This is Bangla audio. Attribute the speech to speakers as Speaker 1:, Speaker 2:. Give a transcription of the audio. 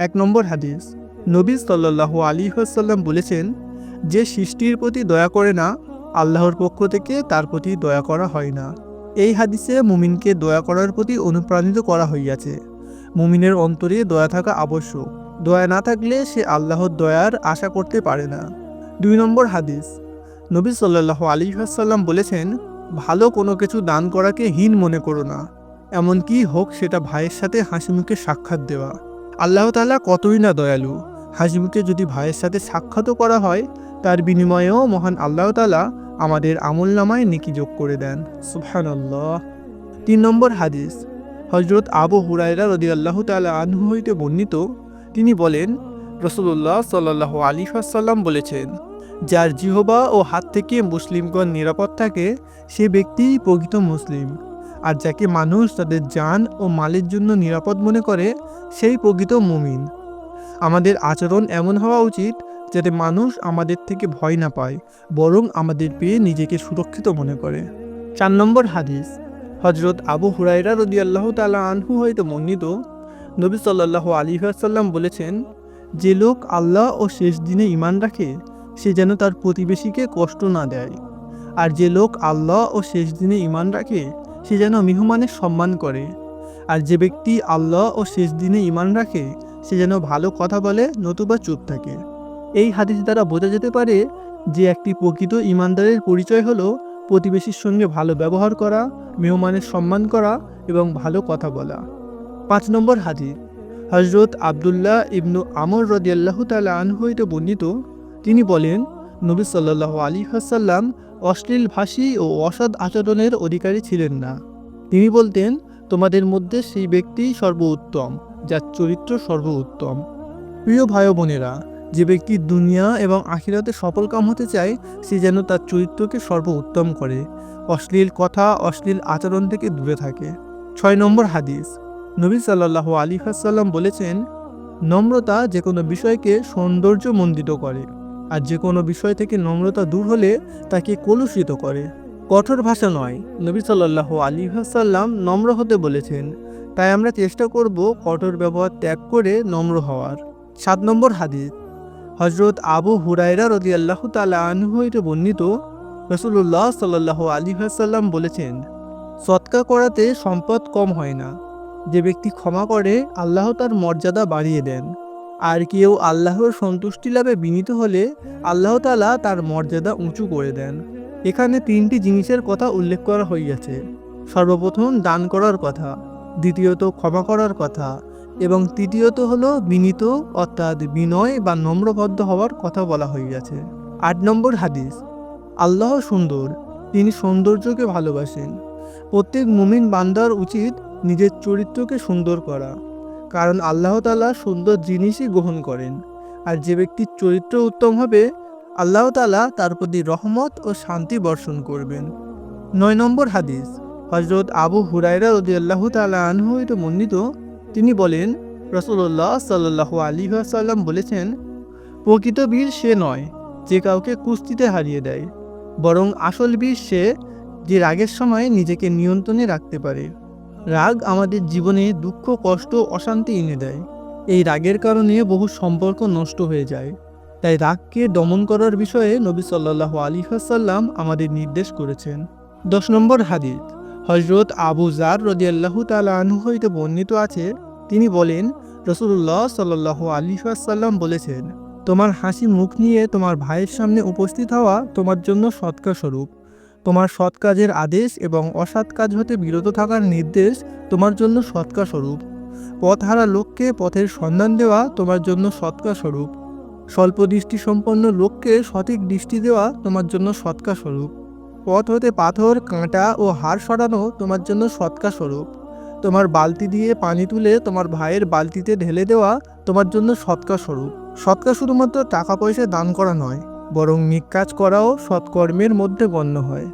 Speaker 1: এক নম্বর হাদিস। নবী সাল্লাল্লাহু আলী হাসাল্লাম বলেছেন, যে সৃষ্টির প্রতি দয়া করে না, আল্লাহর পক্ষ থেকে তার প্রতি দয়া করা হয় না। এই হাদিসে মুমিনকে দয়া করার প্রতি অনুপ্রাণিত করা হইয়াছে। মুমিনের অন্তরে দয়া থাকা আবশ্যক। দয়া না থাকলে সে আল্লাহর দয়ার আশা করতে পারে না। দুই নম্বর হাদিস। নবী সাল্লাল্লাহু আলী হাসাল্লাম বলেছেন, ভালো কোনো কিছু দান করাকে হীন মনে করো না। এমনকি হোক সেটা ভাইয়ের সাথে হাসি মুখে সাক্ষাৎ দেওয়া। আল্লাহ তাআলা কতই না দয়ালু। হাসি মুখে যদি ভাইয়ের সাথে সাক্ষাৎও করা হয়, তার বিনিময়েও মহান আল্লাহ তাআলা আমাদের আমল নামায় নেকি যোগ করে দেন। সুবহানাল্লাহ। তিন নম্বর হাদিস হজরত আবু হুরায়রা রদি আল্লাহ তালা আনহু হইতে বর্ণিত, তিনি বলেন রসুল্লাহ সাল্লাহ আলী সাল্লাম বলেছেন, যার জিহবা ও হাত থেকে মুসলিমগণ নিরাপদ থাকে, সে ব্যক্তিই প্রকৃত মুসলিম। আর যাকে মানুষ তাদের যান ও মালের জন্য নিরাপদ মনে করে, সেই প্রকৃত মুমিন। আমাদের আচরণ এমন হওয়া উচিত যাতে মানুষ আমাদের থেকে ভয় না পায়, বরং আমাদের পেয়ে নিজেকে সুরক্ষিত মনে করে। চার নম্বর হাদিস হজরত আবু হুরাইরা রদি আল্লাহ তালা আনহু হইতে মন্ডিত নবী সাল্লাহ আলী সাল্লাম বলেছেন, যে লোক আল্লাহ ও শেষ দিনে ইমান রাখে, সে যেন তার প্রতিবেশীকে কষ্ট না দেয়। আর যে লোক আল্লাহ ও শেষ দিনে ইমান রাখে সে যেন মেহমানের সম্মান করে। আর যে ব্যক্তি আল্লাহ ও শেষ দিনে ইমান রাখে, সে যেন ভালো কথা বলে নতুবা চুপ থাকে। এই হাদিস দ্বারা বোঝা যেতে পারে যে একটি প্রকৃত ইমানদারের পরিচয় হলো প্রতিবেশীর সঙ্গে ভালো ব্যবহার করা, মেহমানের সম্মান করা এবং ভালো কথা বলা। পাঁচ নম্বর হাদিস হজরত আবদুল্লাহ ইবনু আমর রদিয়াল্লাহ তালা আনহইতে বর্ণিত, তিনি বলেন, নবী সাল্লাহ আলী হাসাল্লাম অশ্লীল ভাষী ও অসৎ আচরণের অধিকারী ছিলেন না। তিনি বলতেন, তোমাদের মধ্যে সেই ব্যক্তি সর্বোত্তম, যার চরিত্র সর্বোত্তম। প্রিয় ভাই বোনেরা যে ব্যক্তি দুনিয়া এবং আখিরাতে সফল কাম হতে চায়, সে যেন তার চরিত্রকে সর্বোত্তম করে। অশ্লীল কথা, অশ্লীল আচরণ থেকে দূরে থাকে। ছয় নম্বর হাদিস। নবী সাল্লাহ আলী হাসাল্লাম বলেছেন, নম্রতা যে কোনো বিষয়কে সৌন্দর্যমণ্ডিত করে। আর যে কোনো বিষয় থেকে নম্রতা দূর হলে তাকে কলুষিত করে। কঠোর ভাষা নয়। নবী সাল্লাহ আলী হাসাল্লাম নম্র হতে বলেছেন, তাই আমরা চেষ্টা করব কঠোর ব্যবহার ত্যাগ করে নম্র হওয়ার। সাত নম্বর হাদিস হজরত আবু হুরাইরা রদি আল্লাহ তালা আনহু বর্ণিত রসুল্লাহ সাল্লাহ আলী হাসাল্লাম বলেছেন, সৎকা করাতে সম্পদ কম হয় না। যে ব্যক্তি ক্ষমা করে, আল্লাহ তার মর্যাদা বাড়িয়ে দেন। আর কেউ আল্লাহর সন্তুষ্টি লাভে বিনীত হলে আল্লাহ তালা তার মর্যাদা উঁচু করে দেন। এখানে তিনটি জিনিসের কথা উল্লেখ করা হইয়াছে। সর্বপ্রথম, দান করার কথা। দ্বিতীয়ত, ক্ষমা করার কথা। এবং তৃতীয়ত হল, বিনীত অর্থাৎ বিনয় বা নম্রবদ্ধ হওয়ার কথা বলা হইয়াছে। আট নম্বর হাদিস, আল্লাহ সুন্দর, তিনি সৌন্দর্যকে ভালোবাসেন। প্রত্যেক মুমিন বান্দার উচিত নিজের চরিত্রকে সুন্দর করা। কারণ আল্লাহ তালা সুন্দর জিনিসই গ্রহণ করেন। আর যে ব্যক্তির চরিত্র উত্তম হবে, আল্লাহ তালা তার প্রতি রহমত ও শান্তি বর্ষণ করবেন। নয় নম্বর হাদিস হজরত আবু হুরাইরা রদি আল্লাহ তালা আনহু মন্ডিত তিনি বলেন রসুল্লাহ সাল্লাহ আলী সাল্লাম বলেছেন, প্রকৃত বীর সে নয় যে কাউকে কুস্তিতে হারিয়ে দেয়, বরং আসল বীর সে যে রাগের সময় নিজেকে নিয়ন্ত্রণে রাখতে পারে। রাগ আমাদের জীবনে দুঃখ, কষ্ট, অশান্তি এনে দেয়। এই রাগের কারণে বহু সম্পর্ক নষ্ট হয়ে যায়। তাই রাগকে দমন করার বিষয়ে নবী সাল্লাহ আলী সাল্লাম আমাদের নির্দেশ করেছেন। দশ নম্বর হাদিস হজরত আবু জার রদিয়াল্লাহু তালা হইতে বর্ণিত আছে, তিনি বলেন রসুল্লাহ সাল্লাহ আলী সাল্লাম বলেছেন, তোমার হাসি মুখ নিয়ে তোমার ভাইয়ের সামনে উপস্থিত হওয়া তোমার জন্য সৎকার স্বরূপ। তোমার সৎ কাজের আদেশ এবং অসৎ কাজ হতে বিরত থাকার নির্দেশ তোমার জন্য সৎকার স্বরূপ। পথহারা লোককে পথের সন্ধান দেওয়া তোমার জন্য সৎকার স্বরূপ। স্বল্প দৃষ্টি সম্পন্ন লোককে সঠিক দৃষ্টি দেওয়া তোমার জন্য সৎকার স্বরূপ। পথ হতে পাথর, কাঁটা ও হাড় সরানো তোমার জন্য সৎকার স্বরূপ। তোমার বালতি দিয়ে পানি তুলে তোমার ভাইয়ের বালতিতে ঢেলে দেওয়া তোমার জন্য সৎকার স্বরূপ। সৎকার শুধুমাত্র টাকা পয়সা দান করা নয়। বরং নিক কাজ করাও সৎকর্মের মধ্যে গণ্য হয়।